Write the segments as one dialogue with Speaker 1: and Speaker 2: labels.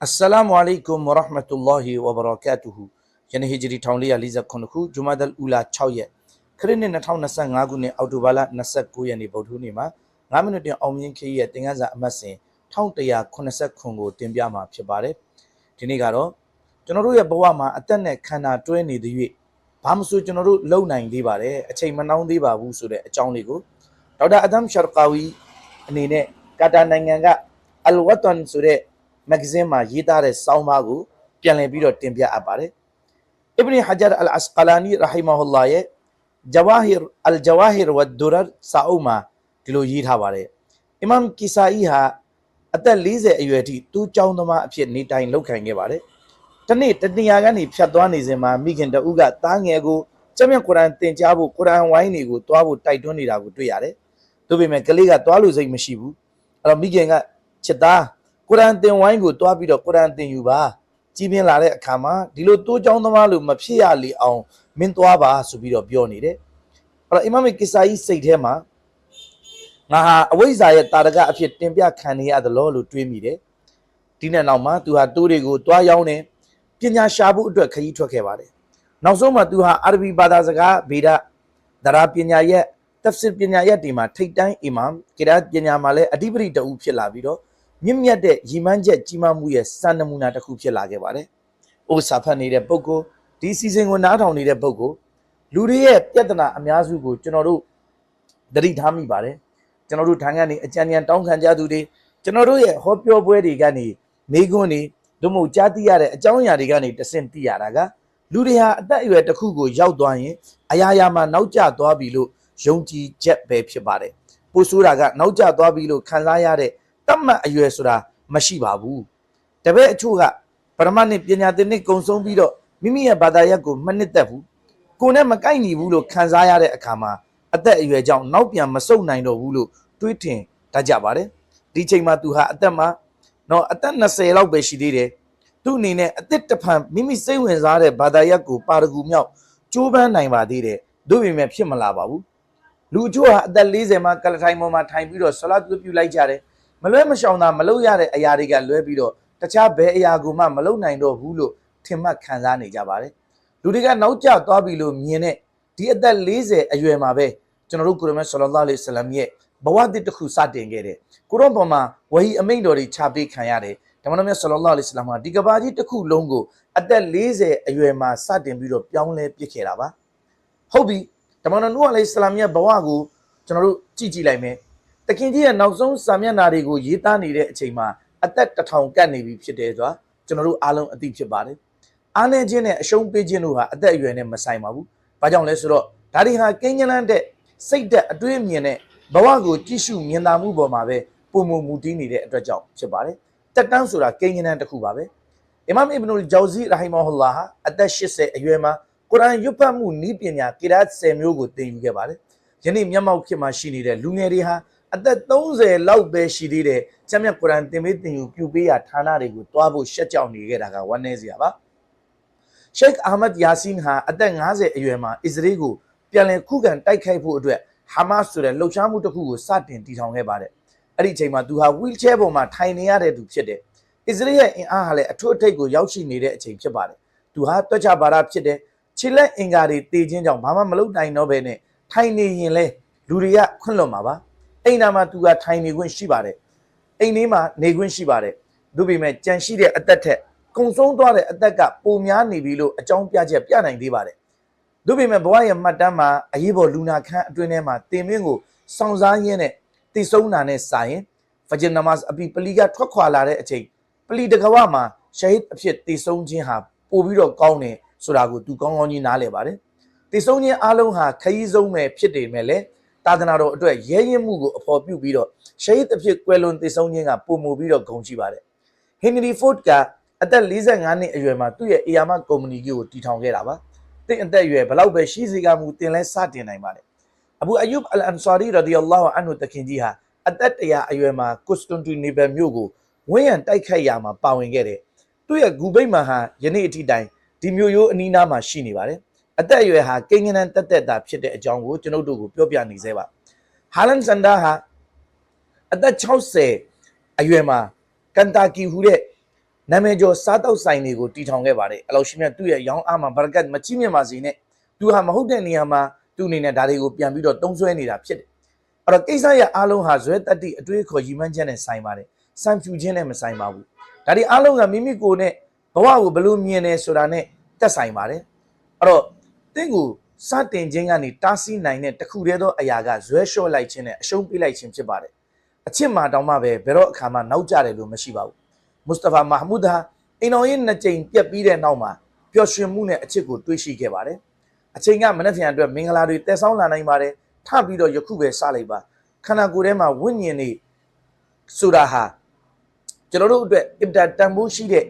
Speaker 1: Assalamu alaikum wa rahmatullahi wa barakatuhu ယနေ့ဟီဂျရီ1449ခုဂျူမာဒ်အူလာ6ရက်ခရစ်နှစ်2025ခုနှစ်အောက်တိုဘာလ29ရက်နေ့ဗုဒ္ဓဟူးနေ့မှာ9မိနစ်တင်အောင်မြင်ခရီးရဲ့သင်ခန်းစာအမှတ်စဉ်1189ကိုတင်ပြမှာဖြစ်ပါတယ်ဒီနေ့ကတော့ကျွန်တော်တို့ရဲ့ဘဝမှာအသက်နဲ့ခန္ဓာတွဲနေသည်၍ဘာမဆိုကျွန်တော်တို့လုံနိုင်သေးပါတယ်အချိန်မနှောင်းသေးပါဘူးဆိုတဲ့အကြောင်းလေးကိုဒေါက်တာအဒမ်ရှာကာဝီအနေနဲ့ကာတာနိုင်ငံကအလ်ဝတ်တန်ဆိုတဲ့ မဂ္ဂဇင်းမှာရေးသားတဲ့စောင်းပါးကိုပြန်လည်ပြီးတော့တင်ပြအပ်ပါတယ်။ Ibn Hajar al-Asqalani rahimahullah ရဲ့ Jawahir al-Jawahir wa Durar စာအုပ်မှာဒီလိုရေးထားပါတယ်။ Imam Kisai ဟာအသက်40အရွယ်ထိသူ့ကျောင်းသမားအဖြစ်နေတိုင်လုပ်ခိုင်ခဲ့ပါတယ်။တနေ့တနေရာကနေဖြတ်သွားနေစဉ်မှာမိခင်တဦးကသားငယ်ကိုကျမ်းမြတ်ကုရ်အန်သင်ကြားဖို့ကုရ်အန်ဝိုင်းတွေကိုသွားဖို့တိုက်တွန်းနေတာကိုတွေ့ရတယ်။ဒါပေမဲ့ကလေးကသွားလို့စိတ်မရှိဘူး။အဲ့တော့မိခင်ကချစ်သား ကုရ်အာန်သင်ဝိုင်းကိုတွားပြီးတော့ကုရ်အာန်သင်ယူပါကြီးပြင်းလာတဲ့အခါမှာဒီလိုတိုးကျောင်းသမားလို့မဖြစ်ရလေအောင်မင်းသွားပါဆိုပြီးတော့ပြောနေတယ်အဲ့တော့အီမမ်ကီဆာအီစိတ်ထဲမှာငါဟာအဝိဇ္ဇာရဲ့တာရကအဖြစ်တင်ပြခံနေရတယ်လို့လို့တွေးမိတယ်ဒီနေ့နောက်မှာသူဟာတိုးတွေကိုတွားရောက်နေပညာရှာဖို့အတွက်ခရီးထွက်ခဲ့ပါတယ်နောက်ဆုံးမှာသူဟာအာရဘီဘာသာစကားဗေဒဒရာပညာရဲ့တဖ်ဆစ်ပညာရဲ့ဒီမှာထိတ်တိုင်းအီမမ်ကိရာတ်ပညာမှာလည်းအဓိပတိတအူဖြစ်လာပြီးတော့ မြင့်မြတ်တဲ့ရီမန်းချက်ကြီးမားမှုရဲ့စံနမူနာတစ်ခုဖြစ်လာခဲ့ပါတယ်။ဥပစာဖတ်နေတဲ့ပုဂ္ဂိုလ်ဒီစီစဉ်ကိုနားထောင်နေတဲ့ပုဂ္ဂိုလ်လူတွေရဲ့ပြဿနာအများစုကိုကျွန်တော်တို့သတိထားမိပါတယ်။ကျွန်တော်တို့ထံကနေအကြံဉာဏ်တောင်းခံကြသူတွေကျွန်တော်တို့ရဲ့ဟောပြောပွဲတွေကနေမိကွန်းတွေတို့မဟုတ်ကြားသိရတဲ့အကြောင်းအရာတွေကနေတဆင့်သိရတာကလူတွေဟာအသက်အရွယ်တစ်ခုကိုရောက်သွားရင်အရာရာမှာနောက်ကျသွားပြီလို့ယုံကြည်ချက်ပဲဖြစ်ပါတယ်။ပို့ဆိုးတာကနောက်ကျသွားပြီလို့ခံစားရတဲ့ တတ်မှတ်အရွယ်ဆိုတာမရှိပါဘူးတပည့်အချို့ကပရမတ်နဲ့ပညာသင်နှစ်ကုံဆုံးပြီးတော့မိမိရဲ့ဘာသာရပ်ကိုမနှစ်သက်ဘူးကိုယ်နဲ့မကိုက်ညီဘူးလို့ခံစားရတဲ့အခါမှာအသက်အရွယ်ကြောင့်နောက်ပြန်မဆုတ်နိုင်တော့ဘူးလို့တွေးထင်တတ်ကြပါတယ်ဒီချိန်မှာသူဟာအသက်မှာတော့အသက်20လောက်ပဲရှိသေးတယ်သူ့အနေနဲ့အသက်တဖန်မိမိစိတ်ဝင်စားတဲ့ဘာသာရပ်ကိုပါရဂူမြောက်ကြိုးပမ်းနိုင်ပါသေးတယ်တို့ပေမဲ့ဖြစ်မလာပါဘူးလူအချို့ဟာအသက်40မှာကလထိုင်ပေါ်မှာထိုင်ပြီးတော့ဆလာတ်ပြုလိုက်ကြတယ် မလွဲမရှောင်တာမလုပ်ရတဲ့အရာတွေကလွဲပြီးတော့တခြားဘယ်အရာကိုမှမလုပ်နိုင်တော့ဘူးလို့ထင်မှတ်ခံစားနေကြပါတယ်လူတွေကနောက်ကျသွားပြီလို့မြင်တဲ့ဒီအသက်40အရွယ်မှာပဲကျွန်တော်တို့ကုရမတ်ဆလလောလ္လဟ်အလိဝဆလမ်ရဲ့ဘဝတစ်တစ်ခုစတင်ခဲ့တယ်ကုရ်အာန်ပေါ်မှာဝဟီအမိန့်တော်တွေချပေးခံရတယ်ဓမ္မတော်မြတ်ဆလလောလ္လဟ်အလိဝဆလမ်ကဒီကဘာကြီးတစ်ခုလုံးကိုအသက်40အရွယ်မှာစတင်ပြီးတော့ပြောင်းလဲပစ်ခဲ့တာပါဟုတ်ပြီဓမ္မတော်နုအလိဝဆလမ်ရဲ့ဘဝကိုကျွန်တော်တို့ကြည့်ကြည့်လိုက်မယ် တခင်ကြီးရဲ့နောက်ဆုံးစာမျက်နှာတွေကိုရေးသားနေတဲ့အချိန်မှာအသက်တစ်ထောင်ကတ်နေပြီဖြစ်တယ်ဆိုတာကျွန်တော်တို့အားလုံးအသိဖြစ်ပါတယ်။အားနေခြင်းနဲ့အရှုံးပေးခြင်းတို့ဟာအသက်အရွယ်နဲ့မဆိုင်ပါဘူး။ဘာကြောင့်လဲဆိုတော့ဒါတွေဟာကိန်းဂလန်းတဲ့စိတ်သက်အတွေးမြင်တဲ့ဘဝကိုကြည့်ရှုမြင်သာမှုပေါ်မှာပဲပုံမမူတည်နေတဲ့အတွက်ကြောင့်ဖြစ်ပါတယ်။တက်တန်းဆိုတာကိန်းဂလန်းတစ်ခုပါပဲ။အီမမ်အစ်ဘ်နူလ်ဂျောဇီရာဟီမာဟူလာဟာအသက်80အရွယ်မှာကုရ်အာန်ရွတ်ဖတ်မှုနည်းပညာကိရတ်10မျိုးကိုသင်ယူခဲ့ပါတယ်။ယနေ့မျက်မှောက်ဖြစ်မှရှိနေတဲ့လူငယ်တွေဟာ အသက်30လောက်ပဲရှိသေးတယ်ကျမ်းမြတ်ကုရ်အာန်သင်ပေးသင်ယူပြုပေးရဌာနတွေကိုတွားဖို့ရှက်ကြောက်နေခဲ့တာကဝမ်းနည်းစရာပါရှိတ်အာမတ်ယာဆင်းဟာအသက်50အရွယ်မှာအစ္စရေးကိုပြန်လည်ခုခံတိုက်ခိုက်ဖို့အတွက်ဟာမတ်ဆိုတဲ့လှုပ်ရှားမှုတစ်ခုကိုစတင်တည်ထောင်ခဲ့ပါတယ်အဲ့ဒီအချိန်မှာသူဟာဝီလ်ချဲပေါ်မှာထိုင်နေရတဲ့သူဖြစ်တယ်အစ္စရေးရဲ့အင်အားဟာလည်းအထွတ်အထိပ်ကိုရောက်ရှိနေတဲ့အချိန်ဖြစ်ပါတယ်သူဟာတွက်ချပါရဖြစ်တယ်ခြေလက်အင်္ကာတွေတည်ခြင်းကြောင့်ဘာမှမလုပ်နိုင်တော့ဘဲနဲ့ထိုင်နေရင်လဲလူတွေကခွင့်လွတ်မှာပါ အိမ်နာမှာသူကထိုင်နေခွင့်ရှိပါတယ်အိမ်လေးမှာနေခွင့်ရှိပါတယ်ဒါပေမဲ့ကြံရှိတဲ့အသက်ထက်ကုံဆုံးသွားတဲ့အသက်ကပိုများနေပြီလို့အကြောင်းပြချက်ပြနိုင်သေးပါတယ်ဒါပေမဲ့ဘဝရဲ့မှတ်တမ်းမှာအရေးပေါ်လူနာခန်းအတွင်းထဲမှာတင်မင်းကိုစောင့်စားရင်းနဲ့တည်ဆုံးတာနဲ့စာရင်ဖဂျင်နမတ်အပီပလီကထွက်ခွာလာတဲ့အချိန်ပလီတကဝမှာရှဟစ်အဖြစ်တည်ဆုံးခြင်းဟာပို့ပြီးတော့ကောင်းတယ်ဆိုတာကိုသူကောင်းကောင်းကြီးနားလည်ပါတယ်တည်ဆုံးခြင်းအလုံးဟာခရီးဆုံးပဲဖြစ်တယ်မဲ့လည်း သာသနာတော်အတွက်ရဲရင်မှုကိုအဖော်ပြုပြီးတော့ရှဟစ်အဖြစ်ကွယ်လွန်တည်ဆုံးခြင်းကပုံမူပြီးတော့ဂုဏ်ရှိပါတယ်ဟင်နရီဖို့ဒ်ကအသက်45နှစ်အရွယ်မှာသူ့ရဲ့အေယာမကုမ္ပဏီကြီးကိုတည်ထောင်ခဲ့တာပါတင့်အသက်အရွယ်ဘလောက်ပဲရှိစေကမူတင်လဲစတင်နိုင်ပါတယ်အဘူအယုဘ်အလ်အန်ဆာရီရဒီအလာဟ်အန်ဟူတခင်ကြီးဟာအသက်တရာအရွယ်မှာကွတ်စတွန်တီနီဘယ်မြို့ကိုဝင်းရံတိုက်ခိုက်ရာမှာပါဝင်ခဲ့တယ်သူ့ရဲ့ဂူဘိတ်မှဟာယနေ့အထိတိုင်ဒီမျိုးရိုးအနီးနားမှာရှိနေပါတယ် အသက်အရွယ်ဟာကိန်းဂဏန်းတက်တက်တာဖြစ်တဲ့အကြောင်းကိုကျွန်ုပ်တို့ကိုပြောပြနေသေးပါဟာလန်ဆန်ဒါဟာအသက်60အရွယ်မှာကန်တာကီဟူတဲ့နာမည်ကျော်စားတောက်ဆိုင်တွေကိုတီထောင်ခဲ့ပါတယ်အလောရှိမြတ်သူ့ရဲ့ရောင်းအားမှာဘရကတ်မချိမြင့်ပါစေနဲ့သူဟာမဟုတ်တဲ့နေရာမှာသူ့အနေနဲ့ဒါတွေကိုပြန်ပြီးတော့တုံးဆွဲနေတာဖြစ်တယ်အဲ့တော့ကိစ္စရဲ့အားလုံးဟာဇွဲတက်တိအတွေ့အခေါ်ရည်မှန်းချက်နဲ့ဆိုင်ပါတယ်စံဖြူခြင်းနဲ့မဆိုင်ပါဘူးဒါဒီအားလုံးကမိမိကိုယ်နဲ့ဘဝကိုဘယ်လိုမြင်နေဆိုတာနဲ့တက်ဆိုင်ပါတယ်အဲ့တော့ တင့်ကိုစတင်ခြင်းကနေတားဆီးနိုင်တဲ့တစ်ခုတည်းသောအရာကဇွဲလျှော့လိုက်ခြင်းနဲ့အရှုံးပေးလိုက်ခြင်းဖြစ်ပါတယ်အချစ်မှာတောင်းမှပဲဘယ်တော့အခါမှနောက်ကျတယ်လို့မရှိပါဘူးမုစတဖာမာဟမူဒ်ဟာအိမ်တော်ရဲ့နှစ်ကြိမ်ပြက်ပြီးတဲ့နောက်မှာပျော်ရွှင်မှုနဲ့အချစ်ကိုတွေးရှိခဲ့ပါတယ်။အချိန်ကမနှက်ဖျံအတွက်မင်္ဂလာတွေတည်ဆောင်းလာနိုင်ပါတယ်။ထပ်ပြီးတော့ယခုပဲစလိုက်ပါ။ခန္ဓာကိုယ်ထဲမှာဝိညာဉ်တွေဆိုတာဟာကျွန်တော်တို့အတွက်အင်တာတန်ဖိုးရှိတဲ့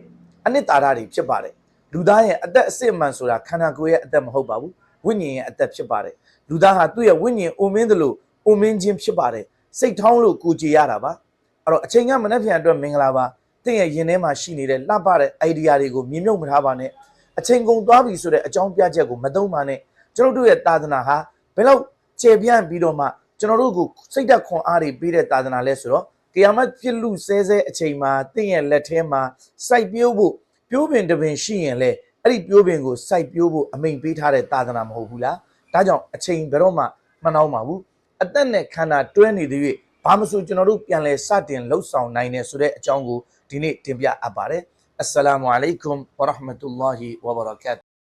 Speaker 1: အနှစ်သာရတွေဖြစ်ပါတယ်။ လူသားရဲ့အသက်အစစ်အမှန်ဆိုတာခန္ဓာကိုယ်ရဲ့အသက်မဟုတ်ပါဘူး။ဝိညာဉ်ရဲ့အသက်ဖြစ်ပါတယ်။လူသားဟာသူ့ရဲ့ဝိညာဉ်အိုမင်းသလိုအိုမင်းခြင်းဖြစ်ပါတယ်။စိတ်ထောင်းလို့ကိုကြည်ရတာပါ။အဲ့တော့အချိန်ကမနှက်ဖျံအတွက်မင်္ဂလာပါ။တင့်ရဲ့ရင်ထဲမှာရှိနေတဲ့လှပတဲ့ idea တွေကိုမြင်မြုပ်မထားပါနဲ့အချိန်ကုန်သွားပြီဆိုတဲ့အကြောင်းပြချက်ကိုမသုံးပါနဲ့ကျွန်တော်တို့ရဲ့သာသနာဟာဘယ်လောက်ခြေပြန့်ပြီးတော့မှကျွန်တော်တို့ကိုစိတ်ဓာတ်ခွန်အားတွေပေးတဲ့သာသနာလဲဆိုတော့ကိယာမတ်ဖြစ်လူဆဲဆဲအချိန်မှာတင့်ရဲ့လက်ထဲမှာစိုက်ပျိုးဖို့ ပြိုးပင်တစ်ပင်ရှိရင်လေအဲ့ဒီပြိုးပင်ကိုစိုက်ပျိုးဖို့အမိန်ပေးထားတဲ့သာသနာမဟုတ်ဘူးလားဒါကြောင့်အချိန်ဘယ်တော့မှမနှောင်းပါဘူးအသက်နဲ့ခန္ဓာတွဲနေတဲ့၍ဘာမဆိုကျွန်တော်တို့ပြန်လဲစတင်လှုပ်ဆောင်နိုင်တယ်ဆိုတဲ့အကြောင်းကိုဒီနေ့တင်ပြအပ်ပါတယ်အစ္စလာမုအလိုင်ကွမ်ဝရဟမတုလ္လာဟီဝဘရကတ်